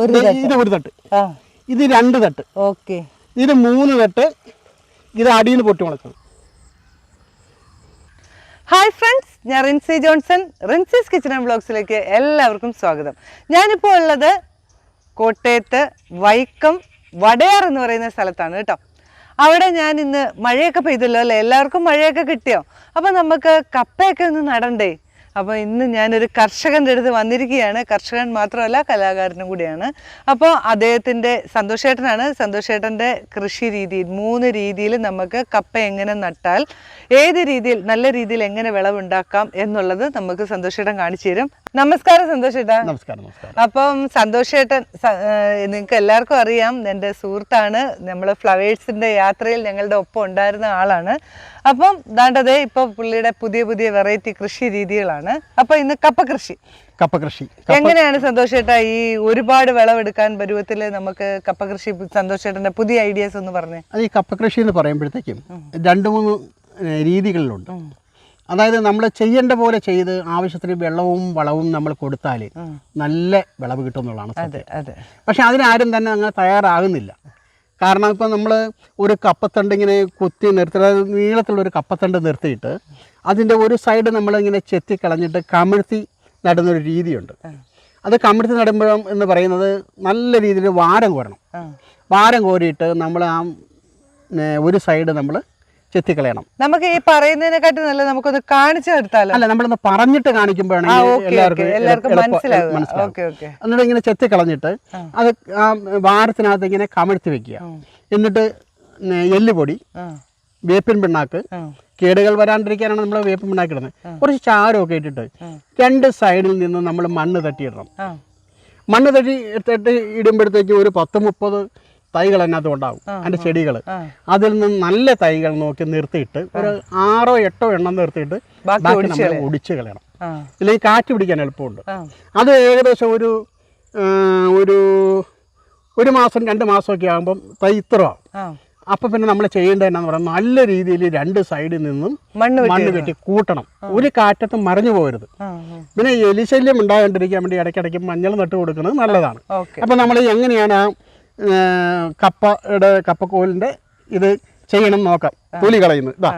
ഒരു ഇത് ഒരു തട്ട്. ഇത് രണ്ട് തട്ട്. ഓക്കെ. ഇത് മൂന്ന് തട്ട്. ഇത് അടിയിൽ പൊട്ടി മുളക്കണം ഹായ് ഫ്രണ്ട്സ് ഞാൻ Rincy Johnson. Rincy's kitchen and ബ്ലോഗ്സിലേക്ക് എല്ലാവർക്കും സ്വാഗതം. ഞാനിപ്പോൾ ഉള്ളത് കോട്ടയത്ത് വൈക്കം വടയാർ എന്ന് പറയുന്ന സ്ഥലത്താണ് കേട്ടോ. അവിടെ ഞാൻ ഇന്ന് മഴയൊക്കെ പെയ്തല്ലോ അല്ലേ? എല്ലാവർക്കും മഴയൊക്കെ കിട്ടിയോ? അപ്പം നമുക്ക് കപ്പയൊക്കെ ഒന്ന് നടണ്ടേ? അപ്പോൾ ഇന്ന് ഞാനൊരു കർഷകന്റെ അടുത്ത് വന്നിരിക്കുകയാണ്. കർഷകൻ മാത്രമല്ല കലാകാരനും കൂടിയാണ്. അപ്പോൾ അദ്ദേഹത്തിന്റെ സന്തോഷേട്ടനാണ്. സന്തോഷേട്ടന്റെ കൃഷി രീതിയിൽ മൂന്ന് രീതിയിൽ നമുക്ക് കപ്പ എങ്ങനെ നട്ടാൽ ഏത് രീതിയിൽ നല്ല രീതിയിൽ എങ്ങനെ വിളവുണ്ടാക്കാം എന്നുള്ളത് നമുക്ക് സന്തോഷേട്ടൻ കാണിച്ചു തരും. നമസ്കാരം സന്തോഷേട്ടാ. നമസ്കാരം നമസ്കാരം. അപ്പം സന്തോഷ് ഏട്ടൻ നിങ്ങൾക്ക് എല്ലാവർക്കും അറിയാം എന്റെ സുഹൃത്താണ്. നമ്മൾ ഫ്ലവേഴ്സിന്റെ യാത്രയിൽ ഞങ്ങളുടെ ഒപ്പം ഉണ്ടായിരുന്ന ആളാണ്. അപ്പം ദാണ്ടതേ ഇപ്പോൾ പുള്ളിയുടെ പുതിയ പുതിയ വെറൈറ്റി കൃഷി രീതികളാണ്. അപ്പം ഇന്ന് കപ്പ കൃഷി കപ്പ കൃഷി എങ്ങനെയാണ് സന്തോഷേട്ടാ ഈ ഒരുപാട് വിളവെടുക്കാൻ പരുവത്തിൽ നമുക്ക് കപ്പ കൃഷി സന്തോഷേട്ടന്റെ പുതിയ ഐഡിയാസ് ഒന്ന് പറഞ്ഞേ? അത് ഈ കപ്പ കൃഷി എന്ന് പറയുമ്പോഴത്തേക്കും രണ്ട് മൂന്ന് രീതികളിലുണ്ട്. അതായത് നമ്മൾ ചെയ്യേണ്ട പോലെ ചെയ്ത് ആവശ്യത്തിന് വെള്ളവും വളവും നമ്മൾ കൊടുത്താൽ നല്ല വിളവ് കിട്ടും എന്നുള്ളതാണ് അതെ അതെ. പക്ഷെ അതിനാരും തന്നെ അങ്ങനെ തയ്യാറാകുന്നില്ല. കാരണം ഇപ്പം നമ്മൾ ഒരു കപ്പത്തണ്ട് ഇങ്ങനെ കുത്തി നിർത്തി അതായത് നീളത്തിലുള്ള ഒരു കപ്പത്തണ്ട് നിർത്തിയിട്ട് അതിന്റെ ഒരു സൈഡ് നമ്മളിങ്ങനെ ചെത്തി കളഞ്ഞിട്ട് കമിഴ്ത്തി നടുന്നൊരു രീതിയുണ്ട്. അത് കമിഴ്ത്തി നടുമ്പോഴും എന്ന് പറയുന്നത് നല്ല രീതിയിൽ വാരം കോരണം. വാരം കോരിയിട്ട് നമ്മൾ ആ ഒരു സൈഡ് നമ്മൾ ചെത്തിക്കളയണം. നമുക്ക് ഈ പറയുന്നതിനെക്കാട്ടും നല്ല നമുക്കൊന്ന് കാണിച്ചു എടുത്താലോ അല്ല നമ്മളൊന്ന് പറഞ്ഞിട്ട് കാണിക്കുമ്പോഴാണ് കാണിക്കുമ്പോഴാണെങ്കിൽ എല്ലാവർക്കും മനസ്സിലാവും എന്നിട്ട് ഇങ്ങനെ ചെത്തി കളഞ്ഞിട്ട് അത് ആ വാരത്തിനകത്ത് ഇങ്ങനെ കമഴ്ത്തി വെക്കുക. എന്നിട്ട് എല്ലുപൊടി വേപ്പിൻ പിണ്ണാക്ക് കേടുകൾ വരാണ്ടിരിക്കാനാണ് നമ്മൾ വേപ്പിൻ പിണ്ണാക്ക് ഇടുന്നത്. കുറച്ച് ചാരമൊക്കെ ഇട്ടിട്ട് രണ്ട് സൈഡിൽ നിന്ന് നമ്മൾ മണ്ണ് തട്ടിയിടണം. മണ്ണ് തട്ടി തട്ടി ഇടുമ്പോഴത്തേക്കും ഒരു പത്ത് മുപ്പത് തൈകൾ അതിനകത്ത് ഉണ്ടാവും അതിന്റെ ചെടികൾ അതിൽ നിന്ന് നല്ല തൈകൾ നോക്കി നിർത്തിയിട്ട് ഒരു ആറോ എട്ടോ എണ്ണം നിർത്തിയിട്ട് ബാക്കി ബാക്കി നമ്മൾ ഒടിച്ച് കളയണം. ഇല്ലെങ്കിൽ കാറ്റ് പിടിക്കാൻ എളുപ്പമുണ്ട്. അത് ഏകദേശം ഒരു ഒരു ഒരു മാസം രണ്ട് മാസമൊക്കെ ആകുമ്പം തൈ ഇത്ര അപ്പൊ പിന്നെ നമ്മൾ ചെയ്യേണ്ടത് എന്നാന്ന് പറഞ്ഞാൽ നല്ല രീതിയിൽ രണ്ട് സൈഡിൽ നിന്നും മണ്ണ് കെട്ടി കൂട്ടണം. ഒരു കാറ്റത്തും മറിഞ്ഞു പോകരുത്. പിന്നെ എലിശല്യം ഉണ്ടാകാണ്ടിരിക്കാൻ വേണ്ടി ഇടയ്ക്കിടയ്ക്ക് മഞ്ഞൾ നട്ട് കൊടുക്കുന്നത് നല്ലതാണ്. അപ്പൊ നമ്മൾ എങ്ങനെയാണ് ആ, കപ്പയുടെ കപ്പക്കോലിന്റെ ഇത് ചെയ്യണം നോക്കാം. തൊലി കളയുന്നത് ഇതാ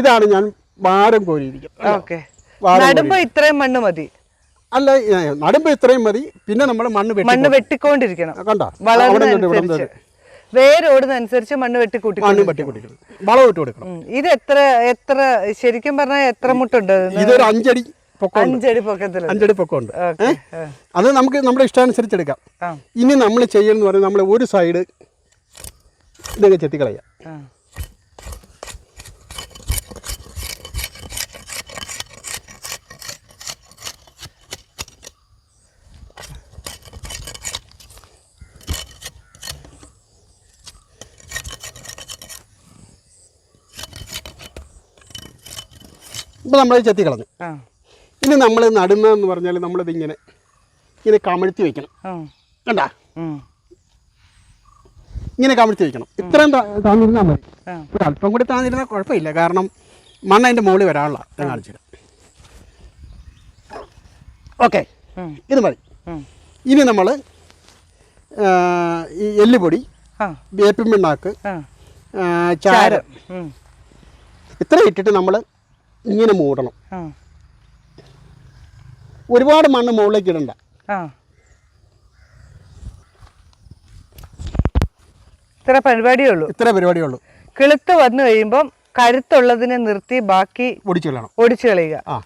ഇതാണ് ഞാൻ വാരം കോരിയിരിക്കുന്നത് ഇത്രയും മണ്ണ് മതി. അല്ല നടുമ്പ് ഇത്രയും മതി. പിന്നെ നമ്മൾ മണ്ണ് മണ്ണ് വെട്ടിക്കൊണ്ടിരിക്കണം. കണ്ടോ? വളരുന്നതനുസരിച്ച് വേരോടുന്നതനുസരിച്ച് മണ്ണ് വെട്ടിക്കൂട്ടി മണ്ണ് വളം ഇട്ട് കൊടുക്കണം. ഇത് എത്ര എത്ര ശരിക്കും പറഞ്ഞാൽ എത്ര മുട്ടുണ്ട്? ഇതൊരു അഞ്ചടി. അഞ്ചടി പൊക്കത്തിൽ അഞ്ചടി പൊക്കമുണ്ട്. അത് നമുക്ക് നമ്മുടെ ഇഷ്ടാനുസരിച്ച് എടുക്കാം ഇനി നമ്മൾ ചെയ്യുന്നത് പറയുന്നത് നമ്മൾ ഒരു സൈഡ് ഇതൊക്കെ ചെത്തിക്കളയാം. ആ. ഇപ്പോൾ നമ്മൾ ചെത്തി കളഞ്ഞു ഇനി നമ്മൾ നടുന്നതെന്ന് പറഞ്ഞാൽ നമ്മളിത് ഇങ്ങനെ ഇങ്ങനെ കമഴ്ത്തി വെക്കണം. കണ്ടാ? ഇങ്ങനെ കമഴ്ത്തി വെക്കണം. ഇത്രയും താന്നിരുന്നാൽ മതി. ഒരു അല്പം കൂടി താന്നിരുന്നാൽ കുഴപ്പമില്ല. കാരണം മണ്ണ അതിന്റെ മുകളിൽ വരാനുള്ള ഞാൻ കാണിച്ചു തരാം ഓക്കെ ഇത് മതി. ഇനി നമ്മൾ ഈ എല്ലുപൊടി വേപ്പിൻ പിണ്ണാക്ക് ആ, ചാരം. ഇത്രയും ഇത്ര ഇട്ടിട്ട് നമ്മൾ ഇങ്ങനെ മൂടണം. ഒരുപാട് മണ്ണ് മുകളിലേക്ക് ഇടണ്ട. ഇത്ര പരിപാടിയേ ഉള്ളൂ. ഇത്ര പരിപാടിയേ ഉള്ളൂ. കിളുത്ത് വന്നു കഴിയുമ്പം കരുത്തുള്ളതിനെ നിർത്തി ബാക്കി ഒടിച്ചു കളയണം. ഒടിച്ചു കളയുക. ആ.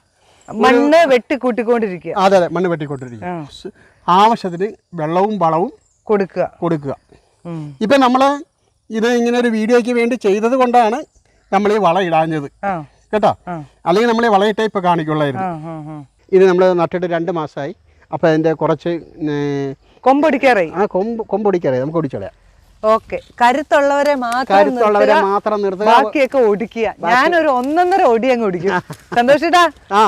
മണ്ണ് വെട്ടിക്കൂട്ടിക്കൊണ്ടിരിക്കുക. അതെ അതെ മണ്ണ് വെട്ടിക്കൊണ്ടിരിക്കുക. ആവശ്യത്തിന് വെള്ളവും വളവും കൊടുക്കുക. കൊടുക്കുക. ഇപ്പൊ നമ്മൾ ഇത് ഇങ്ങനെ ഒരു വീഡിയോയ്ക്ക് വേണ്ടി ചെയ്തത് കൊണ്ടാണ് നമ്മൾ ഈ വളം ഇടാഞ്ഞത്. കേട്ടോ? അല്ലെങ്കിൽ നമ്മൾ ഈ വളയിട്ടേ ഇപ്പൊ കാണിക്കുള്ളായിരുന്നു. ഇത് നമ്മൾ നട്ടിട്ട് രണ്ട് മാസമായി അപ്പോൾ അതിന്റെ കുറച്ച് കൊമ്പൊടിക്കാറായി ആ കൊമ്പ് കൊമ്പൊടിക്കാറായി നമുക്ക് ഒടിച്ചോളയാം ഓക്കെ. കരുത്തുള്ളവരെ മാത്രം കരുത്തുള്ളവരെ മാത്രം നിർത്തുക. ബാക്കിയൊക്കെ ഒടിക്കുക. ഞാനൊരു ഒന്നൊന്നര ഒടി അങ്ങ് ഒടിക്കും. സന്തോഷിട്ടാ. ആ.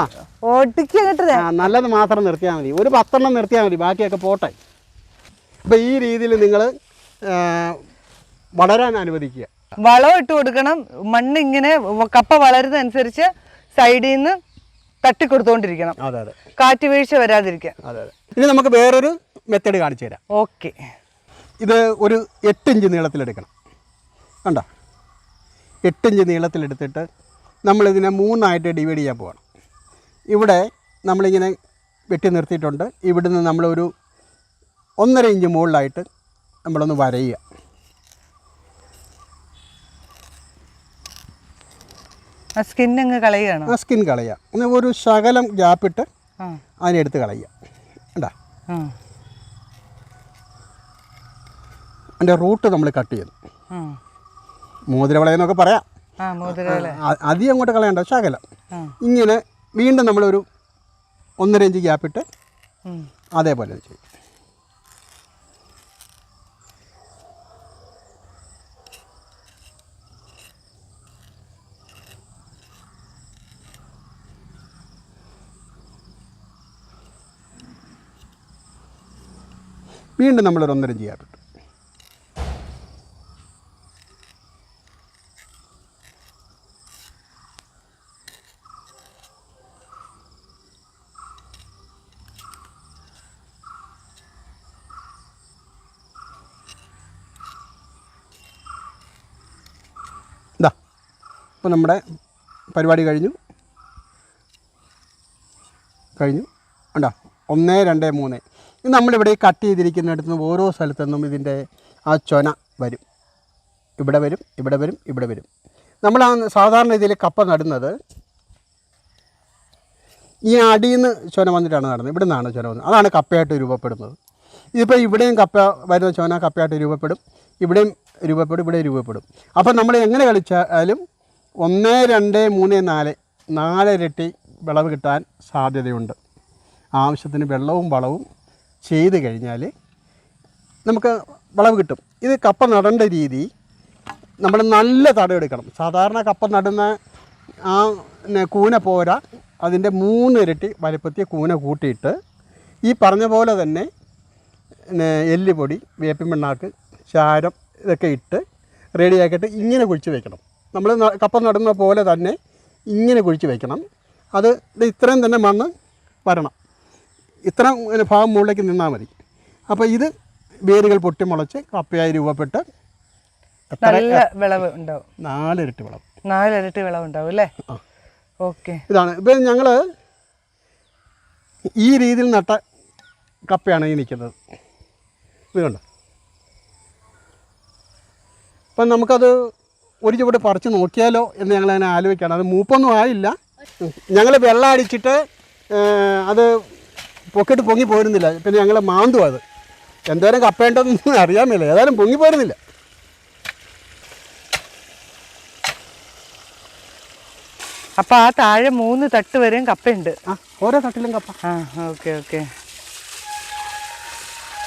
ഒടിക്കുക കിട്ടതേ നല്ലത് മാത്രം നിർത്തിയാൽ മതി. ഒരു പത്തെണ്ണം നിർത്തിയാൽ മതി. ബാക്കിയൊക്കെ പോട്ടെ. അപ്പോൾ ഈ രീതിയിൽ നിങ്ങൾ വളരാൻ അനുവദിക്കുക. വളം ഇട്ട് കൊടുക്കണം. മണ്ണിങ്ങനെ കപ്പ വളരുന്നതനുസരിച്ച് സൈഡിൽ നിന്ന് തട്ടിക്കൊടുത്തോണ്ടിരിക്കണം. അതെ അതെ. കാറ്റ് വീഴ്ച വരാതിരിക്കാൻ ഇനി നമുക്ക് വേറൊരു മെത്തേഡ് കാണിച്ചു തരാം. ഓക്കെ. ഇത് ഒരു എട്ടിഞ്ച് നീളത്തിലെടുക്കണം. കണ്ടോ? എട്ടിഞ്ച് നീളത്തിലെടുത്തിട്ട് നമ്മളിതിനെ മൂന്നായിട്ട് ഡിവൈഡ് ചെയ്യാൻ പോകണം ഇവിടെ നമ്മളിങ്ങനെ വെട്ടി നിർത്തിയിട്ടുണ്ട്. ഇവിടുന്ന് നമ്മളൊരു ഒന്നര ഇഞ്ച് മുകളിലായിട്ട് നമ്മളൊന്ന് വരയുക സ്കിൻ അങ്ങ് കളയുകയാണ്? ആ സ്കിൻ കളയുക. എന്നാൽ ഒരു ശകലം ഗ്യാപ്പിട്ട് അതിനെടുത്ത് കളയുക. കണ്ടാ? അതിന്റെ റൂട്ട് നമ്മൾ കട്ട് ചെയ്തു ആ. മോതിരവളയെന്നൊക്കെ പറയാം. അധികം അങ്ങോട്ട് കളയണ്ട ശകലം. ഇങ്ങനെ വീണ്ടും നമ്മളൊരു ഒന്നര ഇഞ്ച് ഗ്യാപ്പിട്ട്. അതേപോലെ ചെയ്യും. വീണ്ടും നമ്മളൊരു ഒന്നര ഇഞ്ച് ഗ്യാപ്പിട്ട് ഇതാ ഇപ്പോൾ നമ്മുടെ പരിപാടി കഴിഞ്ഞു. കഴിഞ്ഞു. ഉണ്ടോ ഒന്ന് രണ്ട് മൂന്ന്. ഇത് നമ്മളിവിടെ കട്ട് ചെയ്തിരിക്കുന്നിടത്ത് നിന്ന് ഓരോ സ്ഥലത്തു നിന്നും ഇതിന്റെ ആ ചൊന വരും. ഇവിടെ വരും ഇവിടെ വരും ഇവിടെ വരും. നമ്മൾ ആ സാധാരണ ഇതിൽ കപ്പ നടുന്നത് ഈ അടിയിൽ നിന്ന് ചൊന വന്നിട്ടാണ് നടന്നത്. ഇവിടെ നിന്നാണ് ചൊന വന്നത്. അതാണ് കപ്പയായിട്ട് രൂപപ്പെടുന്നത്. ഇതിപ്പോൾ ഇവിടെയും കപ്പ വരുന്ന ചൊന കപ്പയായിട്ട് രൂപപ്പെടും. ഇവിടെയും രൂപപ്പെടും ഇവിടെ രൂപപ്പെടും. അപ്പോൾ നമ്മൾ എങ്ങനെ കളിച്ചാലും ഒന്ന് രണ്ട് മൂന്ന് നാല് നാലിരട്ടി വിളവ് കിട്ടാൻ സാധ്യതയുണ്ട്. ആവശ്യത്തിന് വെള്ളവും വളവും ചെയ്ത് കഴിഞ്ഞാൽ നമുക്ക് വിളവ് കിട്ടും. ഇത് കപ്പ നടേണ്ട രീതി നമ്മൾ നല്ല തടം എടുക്കണം. സാധാരണ കപ്പ നടുന്ന ആ കൂന പോരാ. അതിന്റെ മൂന്ന് ഇരട്ടി വലിപ്പത്തിയ കൂന കൂട്ടിയിട്ട് ഈ പറഞ്ഞ പോലെ തന്നെ എല്ലുപൊടി വേപ്പിൻ പിണ്ണാക്ക് ചാരം ഇതൊക്കെ ഇട്ട് റെഡിയാക്കിയിട്ട് ഇങ്ങനെ കുഴിച്ച് വെക്കണം. നമ്മൾ കപ്പ നടുന്ന പോലെ തന്നെ ഇങ്ങനെ കുഴിച്ച് വെക്കണം. അത് ഇത്രയും തന്നെ മണ്ണ് വരണം. ഇത്ര ഭാഗം മുകളിലേക്ക് നിന്നാൽ മതി. അപ്പോൾ ഇത് വേരുകൾ പൊട്ടി മുളച്ച് കപ്പയായി രൂപപ്പെട്ട് നല്ല വിളവ് ഉണ്ടാവും. നാലിരട്ടി വിളവ്. നാലിരട്ടി വിളവ് ഉണ്ടാവും അല്ലേ? ഓക്കെ. ഇതാണ്. ഇപ്പം ഞങ്ങൾ ഈ രീതിയിൽ നട്ട കപ്പയാണ് ഈ നിൽക്കുന്നത്. ഇത് കണ്ടോ? അപ്പം നമുക്കത് ഒരു ചുവട് പറിച്ച് നോക്കിയാലോ എന്ന് ഞങ്ങൾ അങ്ങനെ ആലോചിക്കുകയാണ്. അത് മൂപ്പൊന്നും ആയില്ല. ഞങ്ങൾ വെള്ളം അടിച്ചിട്ട് അത് പൊക്കിട്ട് പൊങ്ങി പോരുന്നില്ല. പിന്നെ ഞങ്ങൾ മാന്തു അത്. എന്തോരം കപ്പേണ്ടതെന്ന് അറിയാൻ മേല ഏതായാലും പൊങ്ങി പോരുന്നില്ല. അപ്പൊ ആ താഴെ മൂന്ന് തട്ട് വരെയും കപ്പയുണ്ട്. ആ ഓരോ തട്ടിലും കപ്പ. ആ ഓക്കെ ഓക്കെ.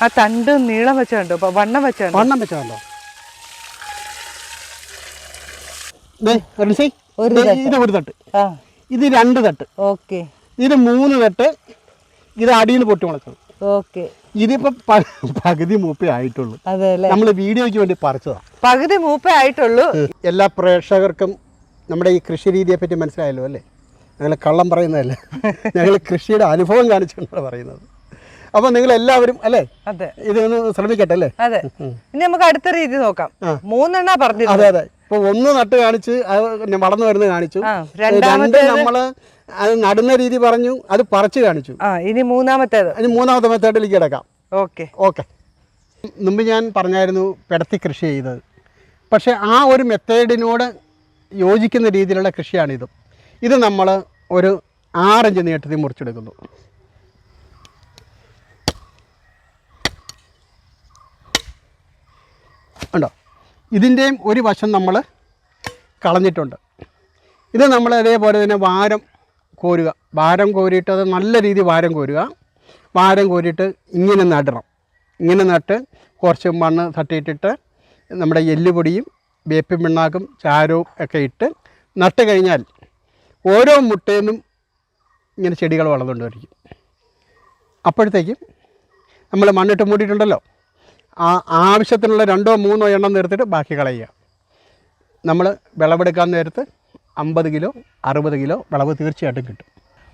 ആ തണ്ട് നീളം വെച്ചുണ്ടോ അപ്പൊ വണ്ണം വെച്ചുണ്ടോ വണ്ണം വെച്ചതല്ലോ ദേ, ഒരു തട്ട്. ഇത് രണ്ട് തട്ട്. ഓക്കെ. ഇത് മൂന്ന് തട്ട്. ഇത് അടിയിൽ പൊട്ടി മുളച്ചത് ഓക്കെ. ഇതിപ്പോ പകുതി മൂപ്പേ ആയിട്ടുള്ളൂ. നമ്മൾ വീഡിയോയ്ക്ക് വേണ്ടി പറിച്ചതാണ് പകുതി മൂപ്പേ ആയിട്ടുള്ളൂ. എല്ലാ പ്രേക്ഷകർക്കും നമ്മുടെ ഈ കൃഷി രീതിയെ പറ്റി മനസ്സിലായല്ലോ അല്ലേ? ഞങ്ങൾ കള്ളം പറയുന്നതല്ല? ഞങ്ങൾ കൃഷിയുടെ അനുഭവം കാണിച്ചുകൊണ്ടാണ് പറയുന്നത്. അപ്പൊ നിങ്ങൾ എല്ലാവരും അല്ലേ? അതെ. ഇതൊന്ന് ശ്രമിക്കട്ടെ അല്ലേ? അതെ. ഇനി നമുക്ക് അടുത്ത രീതി നോക്കാം. മൂന്നെണ്ണ പറഞ്ഞു അതെ അതെ. ഇപ്പൊ ഒന്ന് നട്ട് കാണിച്ച് വളർന്നു വരുന്നത് കാണിച്ചു. രണ്ട് രണ്ടാമത്തെ നമ്മൾ അത് നടുന്ന രീതി പറഞ്ഞു അത് പറിച്ചു കാണിച്ചു. ആ ഇനി മൂന്നാമത്തേത്. ഇനി മൂന്നാമത്തെ മെത്തേഡിലേക്ക് കിടക്കാം. ഓക്കെ. ഓക്കെ. മുമ്പ് ഞാൻ പറഞ്ഞായിരുന്നു പെടത്തി കൃഷി ചെയ്തത്. പക്ഷേ ആ ഒരു മെത്തേഡിനോട് യോജിക്കുന്ന രീതിയിലുള്ള കൃഷിയാണിത്. ഇത് നമ്മൾ ഒരു ആറഞ്ച് നീട്ടത്തിൽ മുറിച്ചെടുക്കുന്നു. ഉണ്ടോ? ഇതിന്റെയും ഒരു വശം നമ്മൾ കളഞ്ഞിട്ടുണ്ട്. ഇത് നമ്മൾ അതേപോലെ തന്നെ വാരം കോരുക. വാരം കോരിയിട്ട് അത് നല്ല രീതിയിൽ വാരം കോരുക. വാരം കോരിയിട്ട് ഇങ്ങനെ നടണം. ഇങ്ങനെ നട്ട് കുറച്ച് മണ്ണ് തട്ടിയിട്ടിട്ട് നമ്മുടെ എല്ലുപൊടിയും വേപ്പിൻ പിണ്ണാക്കും ചാരവും ഒക്കെ ഇട്ട് നട്ട് കഴിഞ്ഞാൽ ഓരോ മുട്ടയിലും ഇങ്ങനെ ചെടികൾ വളർന്നുകൊണ്ടിരിക്കും. അപ്പോഴത്തേക്കും നമ്മൾ മണ്ണിട്ട് മൂടിയിട്ടുണ്ടല്ലോ. ആ ആവശ്യത്തിനുള്ള രണ്ടോ മൂന്നോ എണ്ണം നിർത്തിയിട്ട് ബാക്കി കളയുക. നമ്മൾ വിളവെടുക്കാൻ നേരത്ത് അമ്പത് കിലോ അറുപത് കിലോ വിളവ് തീർച്ചയായിട്ടും കിട്ടും.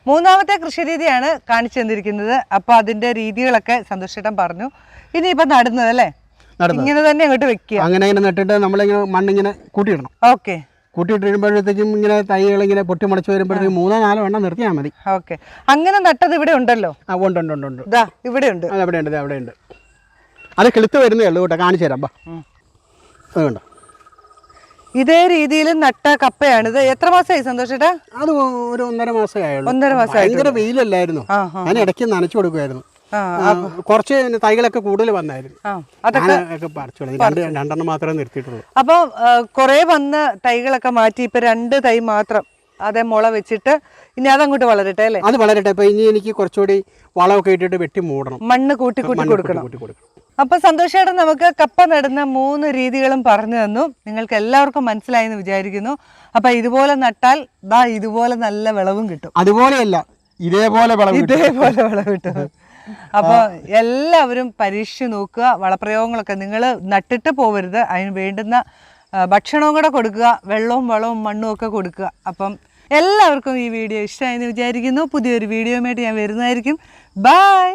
മൂന്നാമത്തെ കൃഷി രീതിയാണ് കാണിച്ചു തന്നിരിക്കുന്നത്. അപ്പോൾ അതിന്റെ രീതികളൊക്കെ സന്തോഷേട്ടൻ പറഞ്ഞു. ഇനിയിപ്പോൾ നടുന്നത് അല്ലേ. ഇങ്ങനെ തന്നെ അങ്ങോട്ട് വെക്കുക. അങ്ങനെ ഇങ്ങനെ നട്ടിട്ട് നമ്മളിങ്ങനെ മണ്ണിങ്ങനെ കൂട്ടിയിടണം. ഓക്കെ. കൂട്ടിയിട്ട് കഴിയുമ്പോഴത്തേക്കും ഇങ്ങനെ തൈകൾ ഇങ്ങനെ പൊട്ടിമുളച്ച് വരുമ്പോഴത്തേക്കും മൂന്നോ നാലോ എണ്ണം നിർത്തിയാൽ മതി. ഓക്കെ. അങ്ങനെ നട്ടത് ഇവിടെ ഉണ്ടല്ലോ? ആ ഉണ്ട് ഉണ്ട് ഉണ്ട് ഉണ്ട്. ഇതാ ഇവിടെ ഉണ്ട്. അത് അവിടെ ഉണ്ട് അവിടെ ഉണ്ട്. അത് കിളുത്ത് വരുന്നേ ഉള്ളൂ കേട്ടോ. കാണിച്ചു തരാം ബാ അതുകൊണ്ട് ഇതേ രീതിയിൽ നട്ട കപ്പയാണിത്. എത്ര മാസമായി സന്തോഷേട്ടാ അത് ഒരു ഒന്നര മാസമായുള്ളൂ ഒന്നര മാസമായി ഭയങ്കര വെയിലല്ലായിരുന്നു. ഞാൻ ഇടയ്ക്ക് നനച്ചു കൊടുക്കുമായിരുന്നു കുറച്ച് തൈകളൊക്കെ കൂടുതൽ വന്നായിരുന്നു. അതൊക്കെ പറിച്ചു രണ്ടെണ്ണം മാത്രമേ നിർത്തിയിട്ടുള്ളൂ. അപ്പോൾ കുറേ വന്ന തൈകളൊക്കെ മാറ്റി ഇപ്പൊ രണ്ട് തൈ മാത്രം അതേ മുള വെച്ചിട്ട് ഇനി അതങ്ങോട്ട് വളരട്ടെ അല്ലേ? അത് വളരട്ടെ. ഇപ്പൊ ഇനി എനിക്ക് കുറച്ചുകൂടി വളമൊക്കെ ഇട്ടിട്ട് വെട്ടി മൂടണം. മണ്ണ് കൂട്ടി കൂട്ടി മണ്ണ് കൊടുക്കണം. കൂട്ടി കൊടുക്കണം. അപ്പൊ സന്തോഷേട്ടൻ നമുക്ക് കപ്പ നടുന്ന മൂന്ന് രീതികളും പറഞ്ഞു തന്നു. നിങ്ങൾക്ക് എല്ലാവർക്കും മനസ്സിലായി എന്ന് വിചാരിക്കുന്നു. അപ്പൊ ഇതുപോലെ നട്ടാൽ ദാ ഇതുപോലെ നല്ല വിളവും കിട്ടും. അതുപോലെയല്ല ഇതേപോലെ ഇതേപോലെ വിളവ് കിട്ടും. അപ്പൊ എല്ലാവരും പരീക്ഷിച്ച് നോക്കുക. വളപ്രയോഗങ്ങളൊക്കെ നിങ്ങൾ നട്ടിട്ട് പോവരുത്. അതിന് വേണ്ടുന്ന ഭക്ഷണവും കൂടെ കൊടുക്കുക. വെള്ളവും വളവും മണ്ണും ഒക്കെ കൊടുക്കുക. അപ്പം എല്ലാവർക്കും ഈ വീഡിയോ ഇഷ്ടമായെന്ന് വിചാരിക്കുന്നു. പുതിയൊരു വീഡിയോയുമായിട്ട് ഞാൻ വരുന്നതായിരിക്കും. ബൈ